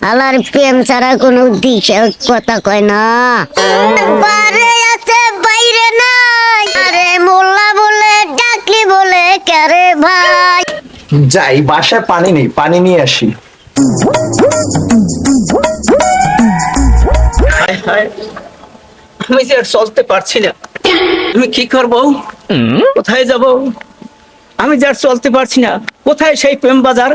আলার প্রেম ছাড়া কোনো দিশে কথা কয় না। বারে আছে বাইরে নাই। আরে মোল্লা বলে ডাকলি বলে কারে ভাই? যাই বাসায় পানি নেই পানি নিয়ে আসি। হায় হায় আমি যে আর চলতে পারছি না। তুমি কি করব? কোথায় যাব? আমি যে আর চলতে পারছি না কোথায় সেই প্রেম বাজার?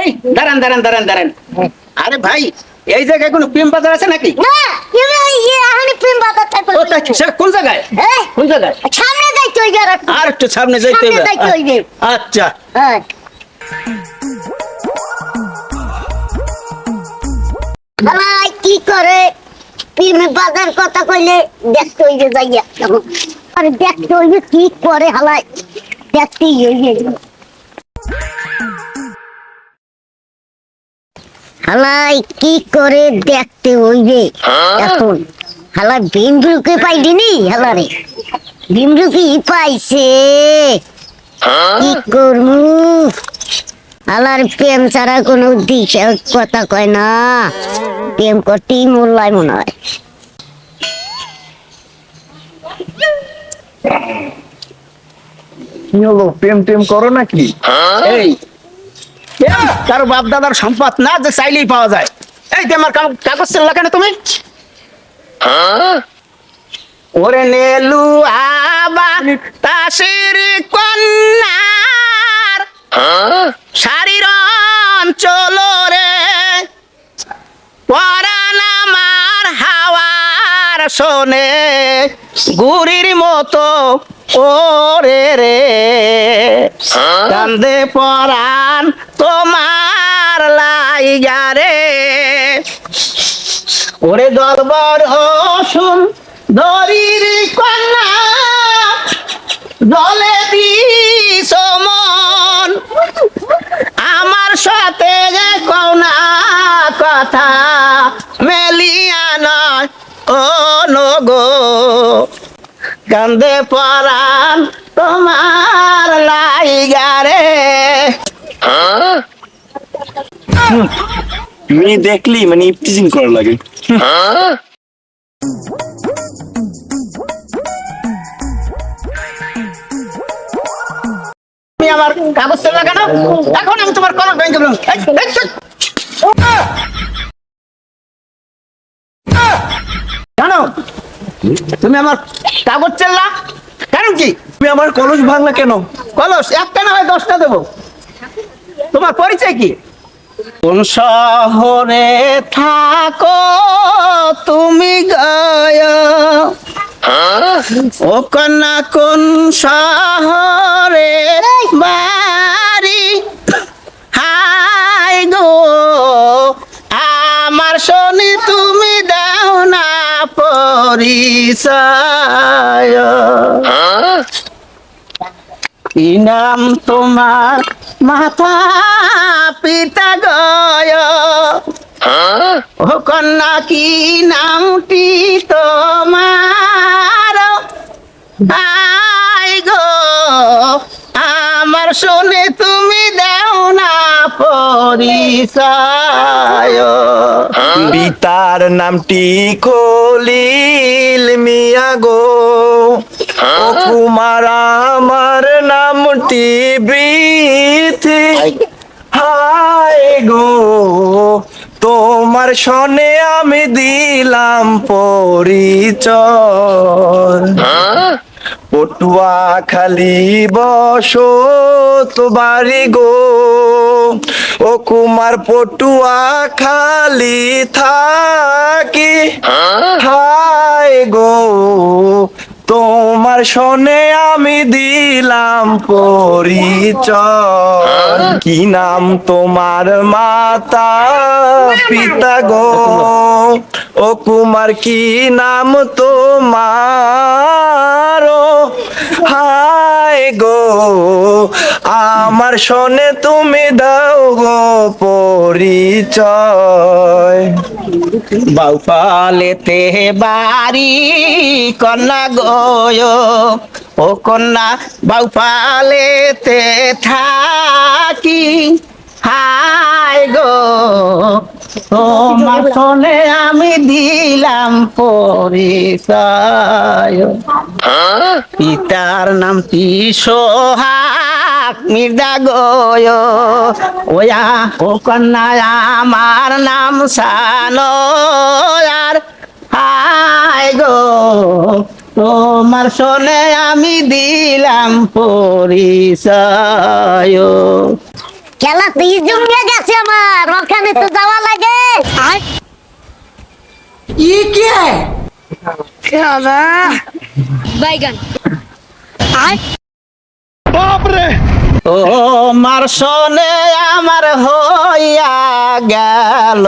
এই দাঁড়ান দাঁড়ান দাঁড়ান দাঁড়ান। আরে ভাই এই জায়গায় কোনো প্রেম বাজার আছে নাকি? কোন জায়গায়? কোন জায়গায়? সামনে আর একটু সামনে যাইতে হইবে। আচ্ছা। হ্যাঁ। প্রেমে বাজার কথা কইলে দেখতে হইবে যাইয়া আরে দেখতে হইবে কি করে হালাই দেখতেই হইবে। হালাই কি করে দেখতে হইবে? এখন হালাই ভীমরুকে পাইলিনি হালারে? ভীমরুকি পাইছে? কি করমু? হালার প্রেম ছাড়া কোনো দিশে কথা কয় না। প্রেম করতেই মোল্লায় মনে হয়। কি হলো প্রেম টেম করো নাকি? এই কারও বাপ দাদার সম্পদ না যে চাইলেই পাওয়া যায়। এই যে আমার কাগজ কেন তুমি? ওরে নেলু আবা তাসির কন্যার। শাড়ির অঞ্চল রে। আমার হাওয়ার শোনে গুরির মতো ওরে রে। কান্দে পরাণ তোমার লাইগা রে। ওরে দরবার হসুন, দরির কন্যা জলে দিস কথা মেলিয়া নয় ও নগো। কান্দে পরাণ তোমার লাইগা রে। মেয়ে দেখলি মানে ইফতিজিং করা লাগে। আমার কাগজ কেন? এখন আমি তোমার কলম ভেঙে তুমি আমার কাগজ চেল্লা? কেন কি? তুমি আমার কলস ভাঙলা কেন? কলস একটা না হয় দশটা দেবো। তোমার পরিচয় কি? কোন শহরে থাকো তুমি গায়। ও কন্যা কোন শহরে বাড়ি পরিচয় কি নাম তোমার? মাতা পিতা গয়। ও কন্যা কি নামটি তোমার? পিতার নামটি খলিল মিয়া গো। ও কুমার আমার নামটি বৃথি হায় গো তোমার সনে আমি দিলাম পরিচয়। পটুয়া খালি বসো তো বাড়ি গো। ও কুমার পটুয়া খালি থাকি। হায় গো। তোমার শোনে আমি দিলাম পরিচয়। কি নাম তোমার মাতা পিতা গো? ও কুমার কি নাম তোমার? হায় গো আমার শোনে তুমি দাও গো পরিচয়। বাউফালেতে বাড়ি কন্যা গয় ও কন্যা, বাউফালেতে থাকি। হাই গো, তোমার শোনে আমি দিলাম পরিচয়। পিতার নাম পিসোহাক মির্দা গয়? ওয়া, ও কন্যা, আমার নাম সানো আর তোমার শোনে আমি দিলাম পরিচয়। খেলা তুই জমে গেছে আমার ওখানে তো যাওয়া লাগে। ই কে? খেলা বাইগান। বাপরে! ও মার শোনে আমার হইয়া গেল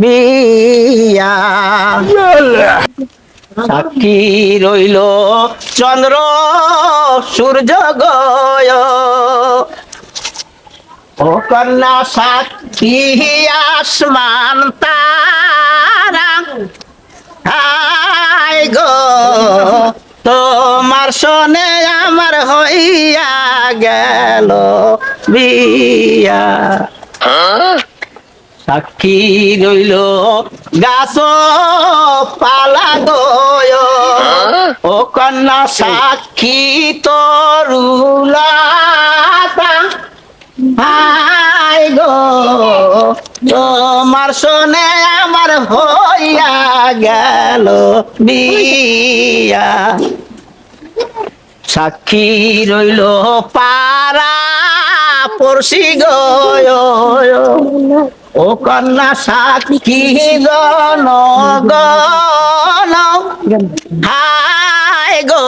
বিয়া। সাক্ষী রইল চন্দ্র, সূর্য, গয়। কন্যা সাক্ষী, আসমান তারা। হাই গো, তোমার শোনে আমার হইয়া গেল বিয়া। সাক্ষী রইল গাছ পালা গয়। ও কন্যা সাক্ষী তরুলা হাই গো। তোমার শোনে আমার হইয়া গেল বিয়া। সাক্ষী রইল পারা পড়শি গয়। ও কন্যা সাক্ষী জন হাই গো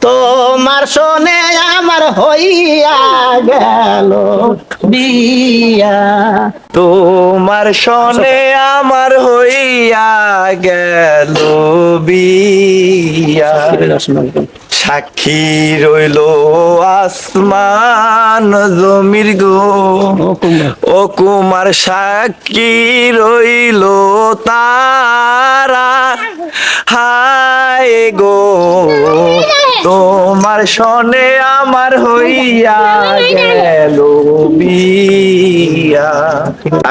তোমার শোনে আমার হইয়া গেল বিয়া। তোমার শোনে আমার হইয়া গেল বিয়া। সাক্ষী রইল আসমান জমির গো। ও কুমার। সাক্ষী রইল তারা। হায় গো। তোমার শোনে আমার হইয়া গেল বিয়া।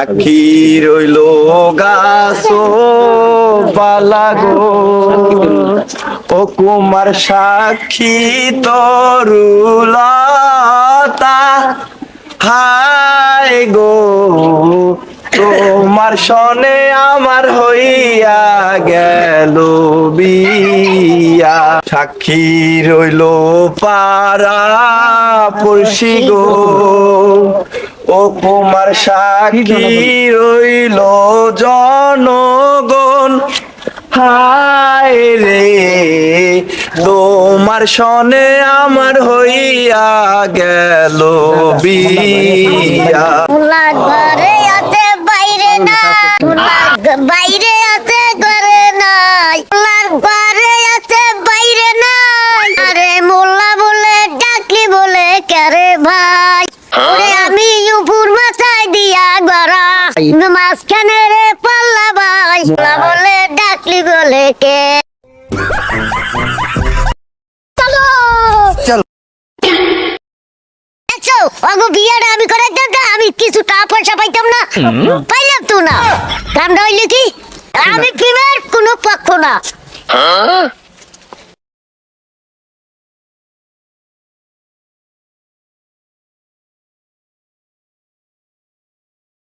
আখি রইল গাছ পালা গো। ও কুমার সাক্ষী তরুলতা, হায় গো। তোমার শনে আমার হইয়া গেল বিয়া। সাক্ষী রইল পারা পড়শি গো। ও কুমার সাক্ষী রইল জনগণ। হায় রে, তোমার শনে আমার হইয়া গেল বিয়া। না বাইরে আছে ঘরে নাই। ঘরে আছে বাইরে নাই। আরে মোল্লা বলে ডাকলি বলে কারে ভাই? ওরে আমি উপর মাথায় দিয়া গড়া। মাঝখানে রে পাল্লা ভাই। মোল্লা বলে ডাকলি বলে কে? বিয়েটা আমি করে দিতাম আমি কিছু টাকা পয়সা পাইতাম না। না। কামটা হইলে কি? আমি প্রেমের কোনো পক্ষ না।